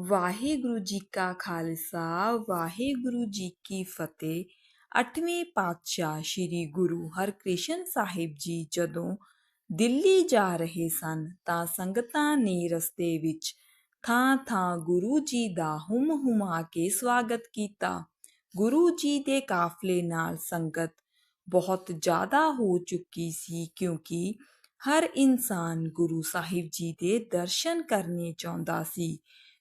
ਵਾਹਿਗੁਰੂ ਜੀ ਕਾ ਖਾਲਸਾ, ਵਾਹਿਗੁਰੂ ਜੀ ਕੀ ਫਤਿਹ। ਅੱਠਵੇਂ ਪਾਤਸ਼ਾਹ ਸ੍ਰੀ ਗੁਰੂ ਹਰਕ੍ਰਿਸ਼ਨ ਸਾਹਿਬ ਜੀ ਜਦੋਂ ਦਿੱਲੀ ਜਾ ਰਹੇ ਸਨ ਤਾਂ ਸੰਗਤਾਂ ਨੇ ਰਸਤੇ ਵਿੱਚ ਥਾਂ ਥਾਂ ਗੁਰੂ ਜੀ ਦਾ ਹੁਮ ਹੁਮਾ ਕੇ ਸਵਾਗਤ ਕੀਤਾ। ਗੁਰੂ ਜੀ ਦੇ ਕਾਫਲੇ ਨਾਲ ਸੰਗਤ ਬਹੁਤ ਜ਼ਿਆਦਾ ਹੋ ਚੁੱਕੀ ਸੀ ਕਿਉਂਕਿ ਹਰ ਇਨਸਾਨ ਗੁਰੂ ਸਾਹਿਬ ਜੀ ਦੇ ਦਰਸ਼ਨ ਕਰਨੇ ਚਾਹੁੰਦਾ ਸੀ।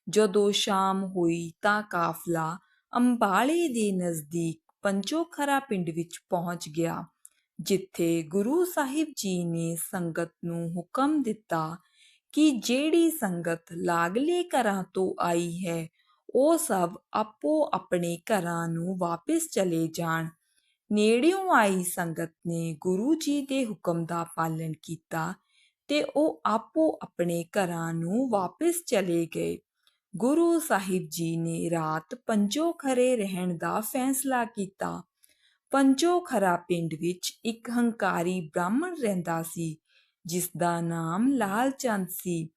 ਜਦੋਂ ਸ਼ਾਮ ਹੋਈ ਤਾਂ ਕਾਫਲਾ ਅੰਬਾਲੇ ਦੇ ਨਜ਼ਦੀਕ ਪੰਚੋਖਰਾ ਪਿੰਡ ਵਿੱਚ ਪਹੁੰਚ ਗਿਆ, ਜਿੱਥੇ ਗੁਰੂ ਸਾਹਿਬ ਜੀ ਨੇ ਸੰਗਤ ਨੂੰ ਹੁਕਮ ਦਿੱਤਾ ਕਿ ਜਿਹੜੀ ਸੰਗਤ ਲਾਗਲੇ ਘਰਾਂ ਤੋਂ ਆਈ ਹੈ, ਉਹ ਸਭ ਆਪੋ ਆਪਣੇ ਘਰਾਂ ਨੂੰ ਵਾਪਸ ਚਲੇ ਜਾਣ। ਨੇੜਿਓਂ ਆਈ ਸੰਗਤ ਨੇ ਗੁਰੂ ਜੀ ਦੇ ਹੁਕਮ ਦਾ ਪਾਲਣ ਕੀਤਾ ਤੇ ਉਹ ਆਪੋ ਆਪਣੇ ਘਰਾਂ ਨੂੰ ਵਾਪਸ ਚਲੇ ਗਏ। ਗੁਰੂ ਸਾਹਿਬ ਜੀ ਨੇ ਰਾਤ ਪੰਜੋ ਖਰੇ ਰਹਿਣ ਦਾ ਫੈਸਲਾ ਕੀਤਾ। ਪੰਜੋ ਖਰਾ ਪਿੰਡ ਵਿੱਚ ਇੱਕ ਹੰਕਾਰੀ ਬ੍ਰਾਹਮਣ ਰਹਿੰਦਾ ਸੀ ਜਿਸ ਦਾ ਨਾਮ ਲਾਲ ਚੰਦ ਸੀ,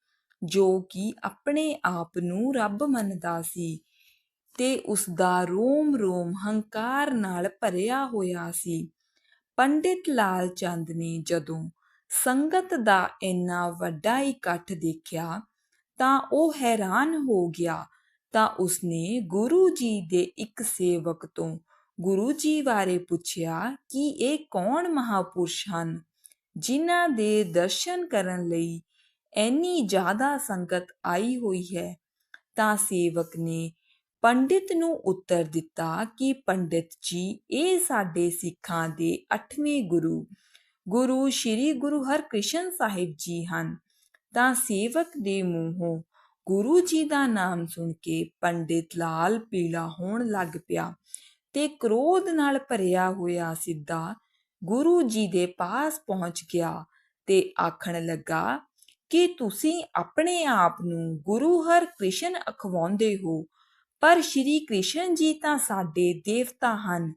ਜੋ ਕਿ ਆਪਣੇ ਆਪ ਨੂੰ ਰੱਬ ਮੰਨਦਾ ਸੀ ਤੇ ਉਸ ਦਾ ਰੋਮ ਰੋਮ ਹੰਕਾਰ ਨਾਲ ਭਰਿਆ ਹੋਇਆ ਸੀ। ਪੰਡਿਤ ਲਾਲ ਚੰਦ ਨੇ ਜਦੋਂ ਸੰਗਤ ਦਾ ਇੰਨਾ ਵੱਡਾ ਇਕੱਠ ਦੇਖਿਆ ਤਾਂ ਉਹ ਹੈਰਾਨ ਹੋ ਗਿਆ। ਤਾਂ ਉਸਨੇ ਗੁਰੂ ਜੀ ਦੇ ਇੱਕ ਸੇਵਕ ਤੋਂ ਗੁਰੂ ਜੀ ਬਾਰੇ ਪੁੱਛਿਆ ਕਿ ਇਹ ਕੌਣ ਮਹਾਪੁਰਸ਼ ਹਨ, ਜਿਨ੍ਹਾਂ ਦੇ ਦਰਸ਼ਨ ਕਰਨ ਲਈ ਇੰਨੀ ਜ਼ਿਆਦਾ ਸੰਗਤ ਆਈ ਹੋਈ ਹੈ। ਤਾਂ ਸੇਵਕ ਨੇ ਪੰਡਿਤ ਨੂੰ ਉੱਤਰ ਦਿੱਤਾ ਕਿ ਪੰਡਿਤ ਜੀ, ਇਹ ਸਾਡੇ ਸਿੱਖਾਂ ਦੇ 8ਵੇਂ ਗੁਰੂ ਗੁਰੂ ਸ੍ਰੀ ਗੁਰੂ ਹਰਕ੍ਰਿਸ਼ਨ ਸਾਹਿਬ ਜੀ ਹਨ। ਤਾਂ ਸੇਵਕ ਦੇ ਮੂੰਹੋਂ ਗੁਰੂ ਜੀ ਦਾ ਨਾਮ ਸੁਣ ਕੇ ਪੰਡਿਤ ਲਾਲ ਪੀਲਾ ਹੋਣ ਲੱਗ ਪਿਆ ਤੇ ਕ੍ਰੋਧ ਨਾਲ ਭਰਿਆ ਹੋਇਆ ਸਿੱਧਾ ਗੁਰੂ ਜੀ ਦੇ ਪਾਸ ਪਹੁੰਚ ਗਿਆ ਤੇ ਆਖਣ ਲੱਗਾ, ਕਿ ਤੁਸੀਂ ਆਪਣੇ ਆਪ ਨੂੰ ਗੁਰੂ ਹਰ ਕ੍ਰਿਸ਼ਨ ਅਖਵਾਉਂਦੇ ਹੋ? ਪਰ ਸ਼੍ਰੀ ਕ੍ਰਿਸ਼ਨ ਜੀ ਤਾਂ ਸਾਡੇ ਦੇਵਤਾ ਹਨ,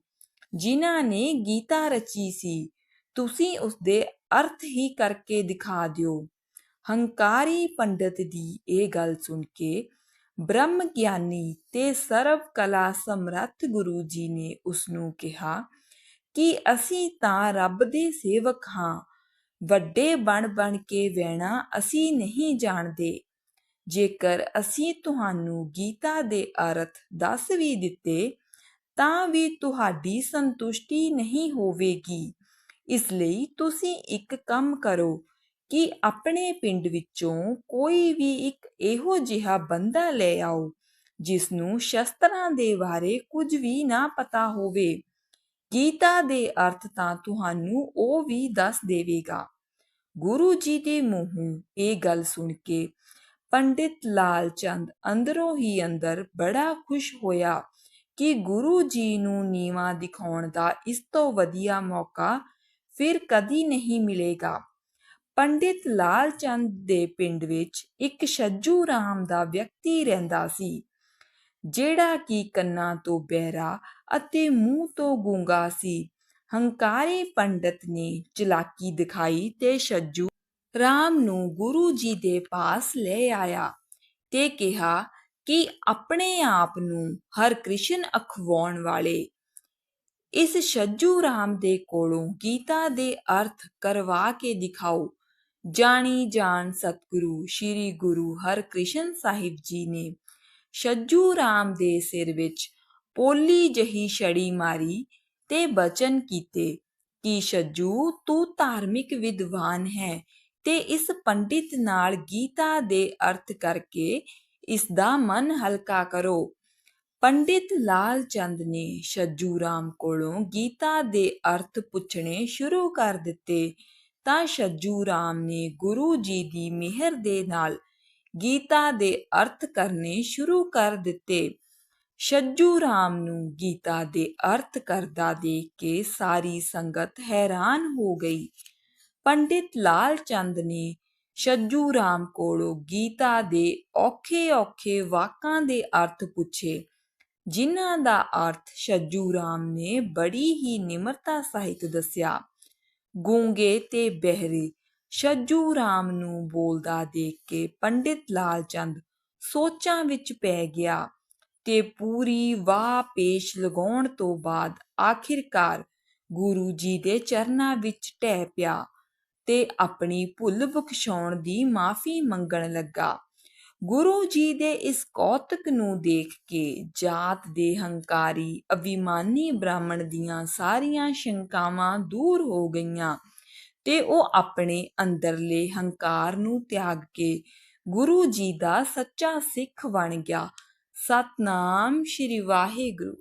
ਜਿਨ੍ਹਾਂ ਨੇ ਗੀਤਾ ਰਚੀ ਸੀ। ਤੁਸੀਂ ਉਸ ਦੇ ਅਰਥ ਹੀ ਕਰਕੇ ਦਿਖਾ ਦਿਓ। ਹੰਕਾਰੀ ਪੰਡਤ ਦੀ ਇਹ ਗੱਲ ਸੁਣ ਕੇ ਬ੍ਰਹਮ ਗਿਆਨੀ ਤੇ ਸਰਵ ਕਲਾ ਸਮਰੱਥ ਗੁਰੂ ਜੀ ਨੇ ਉਸ ਨੂੰ ਕਿਹਾ ਕਿ ਅਸੀਂ ਤਾਂ ਰੱਬ ਦੇ ਸੇਵਕ ਹਾਂ, ਵੱਡੇ ਬਣ ਬਣ ਕੇ ਵਹਿਣਾ ਅਸੀਂ ਨਹੀਂ ਜਾਣਦੇ। ਜੇਕਰ ਅਸੀਂ ਤੁਹਾਨੂੰ ਗੀਤਾ ਦੇ ਅਰਥ ਦੱਸ ਵੀ ਦਿੱਤੇ, ਤਾਂ ਵੀ ਤੁਹਾਡੀ ਸੰਤੁਸ਼ਟੀ ਨਹੀਂ ਹੋਵੇਗੀ। ਇਸ ਲਈ ਤੁਸੀਂ ਇੱਕ ਕੰਮ ਕਰੋ ਕਿ ਆਪਣੇ ਪਿੰਡ ਵਿੱਚੋਂ ਕੋਈ ਵੀ ਇੱਕ ਇਹੋ ਜਿਹਾ ਬੰਦਾ ਲੈ ਆਓ ਜਿਸ ਨੂੰ ਸ਼ਸਤਰਾਂ ਦੇ ਬਾਰੇ ਕੁਝ ਵੀ ਨਾ ਪਤਾ ਹੋਵੇ। ਗੀਤਾ ਦੇ ਅਰਥ ਤਾਂ ਤੁਹਾਨੂੰ ਉਹ ਵੀ ਦੱਸ ਦੇਵੇਗਾ। ਗੁਰੂ ਜੀ ਦੇ ਮੂੰਹੋਂ ਇਹ ਗੱਲ ਸੁਣ ਕੇ ਪੰਡਿਤ ਲਾਲ ਚੰਦ ਅੰਦਰੋਂ ਹੀ ਅੰਦਰ ਬੜਾ ਖੁਸ਼ ਹੋਇਆ ਕਿ ਗੁਰੂ ਜੀ ਨੂੰ ਨੀਵਾ ਦਿਖਾਉਣ ਦਾ ਇਸ ਤੋਂ ਵਧੀਆ ਮੌਕਾ ਫਿਰ ਕਦੀ ਨਹੀਂ ਮਿਲੇਗਾ। ਪੰਡਿਤ ਲਾਲ ਚੰਦ ਦੇ ਪਿੰਡ ਵਿੱਚ ਇੱਕ ਛੱਜੂ ਰਾਮ ਦਾ ਵਿਅਕਤੀ ਰਹਿੰਦਾ ਸੀ, ਜਿਹੜਾ ਕਿ ਕੰਨਾਂ ਤੋਂ ਬਹਿਰਾ ਅਤੇ ਮੂੰਹ ਤੋਂ ਗੂੰਗਾ ਸੀ। ਹੰਕਾਰੀ ਪੰਡਤ ਨੇ ਚਲਾਕੀ ਦਿਖਾਈ ਤੇ ਛੱਜੂ ਰਾਮ ਨੂੰ ਗੁਰੂ ਜੀ ਦੇ ਪਾਸ ਲੈ ਆਇਆ ਤੇ ਕਿਹਾ ਕਿ ਆਪਣੇ ਆਪ ਨੂੰ ਹਰ ਕ੍ਰਿਸ਼ਨ ਅਖਵਾਉਣ ਵਾਲੇ। ਇਸ ਛੱਜੂ ਰਾਮ ਦੇ ਕੋਲੋਂ ਗੀਤਾ ਦੇ ਅਰਥ ਕਰਵਾ ਕੇ ਦਿਖਾਓ। ਜਾਣੀ ਜਾਣ ਸਤਿਗੁਰੂ, ਸ੍ਰੀ ਗੁਰੂ ਹਰਕ੍ਰਿਸ਼ਨ ਸਾਹਿਬ ਜੀ ਨੇ ਛੱਜੂ ਰਾਮ ਦੇ ਸਿਰ ਵਿੱਚ ਪੋਲੀ ਜਹੀ ਛੜੀ ਮਾਰੀ ਤੇ ਬਚਨ ਕੀਤੇ ਕਿ ਛੱਜੂ, ਤੂੰ ਧਾਰਮਿਕ ਵਿਦਵਾਨ ਹੈ ਤੇ ਇਸ ਪੰਡਿਤ ਨਾਲ ਗੀਤਾ ਦੇ ਅਰਥ ਕਰਕੇ ਇਸ ਦਾ ਮਨ ਹਲਕਾ ਕਰੋ। ਪੰਡਿਤ ਲਾਲ ਚੰਦ ਨੇ ਛੱਜੂ ਰਾਮ ਕੋਲੋਂ ਗੀਤਾ ਦੇ ਅਰਥ ਪੁੱਛਣੇ ਸ਼ੁਰੂ ਕਰ ਦਿੱਤੇ ਤਾਂ ਛੱਜੂ ਰਾਮ ਨੇ ਗੁਰੂ ਜੀ ਦੀ ਮਿਹਰ ਦੇ ਨਾਲ ਗੀਤਾ ਦੇ ਅਰਥ ਕਰਨੇ ਸ਼ੁਰੂ ਕਰ ਦਿੱਤੇ। ਛੱਜੂ ਰਾਮ ਨੂੰ ਗੀਤਾ ਦੇ ਅਰਥ ਕਰਦਾ ਦੇਖ ਕੇ ਸਾਰੀ ਸੰਗਤ ਹੈਰਾਨ ਹੋ ਗਈ। ਪੰਡਿਤ ਲਾਲ ਚੰਦ ਨੇ ਛੱਜੂ ਰਾਮ ਕੋਲੋਂ ਗੀਤਾ ਦੇ ਔਖੇ ਔਖੇ ਵਾਕਾਂ ਦੇ ਅਰਥ ਪੁੱਛੇ, ਜਿਨ੍ਹਾਂ ਦਾ ਅਰਥ ਛੱਜੂ ਰਾਮ ਨੇ ਬੜੀ ਹੀ ਨਿਮਰਤਾ ਸਹਿਤ ਦੱਸਿਆ। ਗੂੰਗੇ ਤੇ ਬਹਿਰੇ, ਛੱਜੂ ਰਾਮ ਨੂੰ ਬੋਲਦਾ ਦੇਖ ਕੇ ਪੰਡਿਤ ਲਾਲ ਚੰਦ ਸੋਚਾਂ ਵਿੱਚ ਪੈ ਗਿਆ ਤੇ ਪੂਰੀ ਵਾਹ ਪੇਸ਼ ਲਗਾਉਣ ਤੋਂ ਬਾਅਦ ਆਖਿਰਕਾਰ ਗੁਰੂ ਜੀ ਦੇ ਚਰਨਾਂ ਵਿੱਚ ਢਹਿ ਪਿਆ ਤੇ ਆਪਣੀ ਭੁੱਲ ਬਖਸ਼ਾਉਣ ਦੀ ਮਾਫੀ ਮੰਗਣ ਲੱਗਾ। ਗੁਰੂ ਜੀ ਦੇ ਇਸ ਕੌਤਕ ਨੂੰ ਦੇਖ ਕੇ, ਜਾਤ ਦੇ ਹੰਕਾਰੀ, ਅਭਿਮਾਨੀ ਬ੍ਰਾਹਮਣ ਦੀਆਂ ਸਾਰੀਆਂ ਸ਼ੰਕਾਵਾਂ ਦੂਰ ਹੋ ਗਈਆਂ ਤੇ ਉਹ ਆਪਣੇ ਅੰਦਰਲੇ ਹੰਕਾਰ ਨੂੰ ਤਿਆਗ ਕੇ ਗੁਰੂ ਜੀ ਦਾ ਸੱਚਾ ਸਿੱਖ ਬਣ ਗਿਆ। ਸਤਨਾਮ ਸ਼੍ਰੀ ਵਾਹਿਗੁਰੂ।